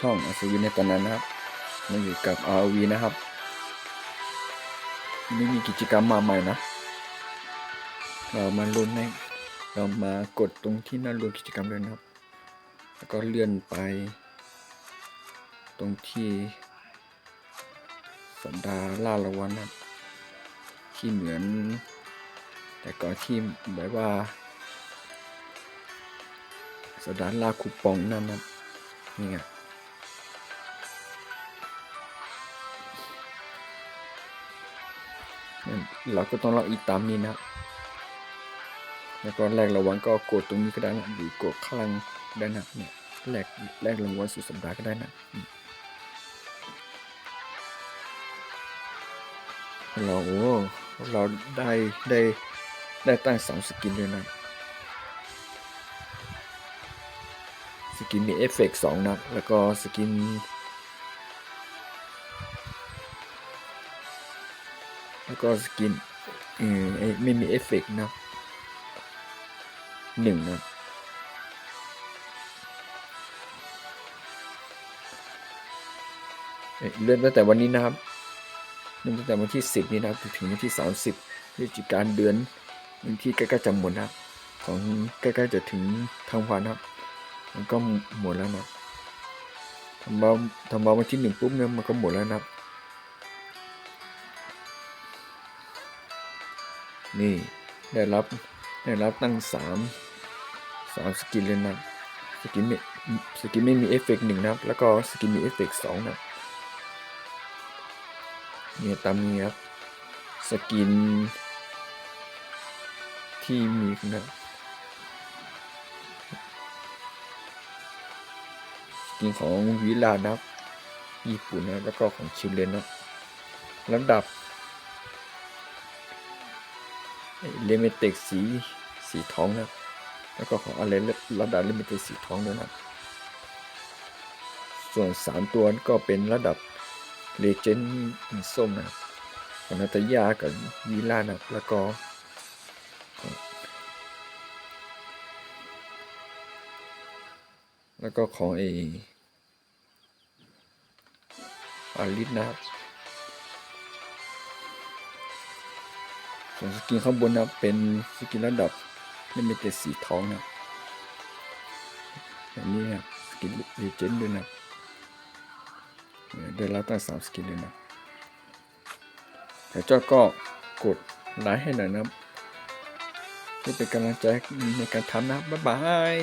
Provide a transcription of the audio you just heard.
ช่องอัศวินในตอนนั้นนะครับมาอยู่กับ RV นะครับไม่มีกิจกรรมมาใหม่นะ เรามาลุ้นในเรามากดตรงที่หน่ารวมกิจกรรมเลยนะครับ แล้วก็เลื่อนไป ตรงที่ สัปดาห์ล่าละวันนะที่เหมือน แต่ก่อนที่แบบว่า สัปดาห์ล่าคูปองนั่นนะนี่ไง เราก็ต้องรออีกตามนี้นะแล้วก็แลกรางวัลก็กดตรงนี้ก็ได้นะหรือกดข้างล่างได้นะเนี่ยแลกแลกรางวัลสุดสัปดาห์ก็ได้นะเราโอ้เราได้ได้ได้ตั้งสามสกินด้วยนะสกินมีเอฟเฟกต์สองนะแล้วก็สกิน แล้วก็สกินเออไม่มีเอฟเฟกต์นะหนึ่งนะเอ้ยเลื่อนตั้งแต่วันนี้นะครับเลื่อนตั้งแต่วันที่สิบนี้นะครับถึงวันที่สามสิบพฤศจิกายนเดือนวันที่ใกล้ๆจะหมดนะครับของใกล้ๆจะถึงทางวันนะครับมันก็หมดแล้วนะทำมาทำมาวันที่หนึ่งปุ๊บเนี่ยมันก็หมดแล้วนะครับ นี่ได้รับได้รับตั้งสามสามสกินเลยนะสกินไม่สกินไม่มีเอฟเฟกต์หนึ่งนะครับ แล้วก็สกินมีเอฟเฟกต์สองนะเนี่ยตามนี้ครับสกิน ที่มีนะสกินของวิลานะครับ ญี่ปุ่นนะแล้วก็ของชิลเลนนะลำดับ ลมิเต็กสีสีทองนะแล้วก็ของอะไรระดับเลมิเต็กสีทองด้วยนะส่วนสามตัวก็เป็นระดับเลเจนด์ส้มนะของนาตยากับวีล่านะแล้วก็แล้วก็ของไออาริสนะครับ ส่วนสกินข้างบนนะเป็นสกินระดับนี่มีแต่สีทองนะอันนี้นะสกินเลเจนด้วยนะได้รับตั้งสามสกินเลยนะแต่เจ้าก็กดไลค์ให้หน่อยนะเพื่อเป็นกำลังใจในการทำนะ บ๊ายบาย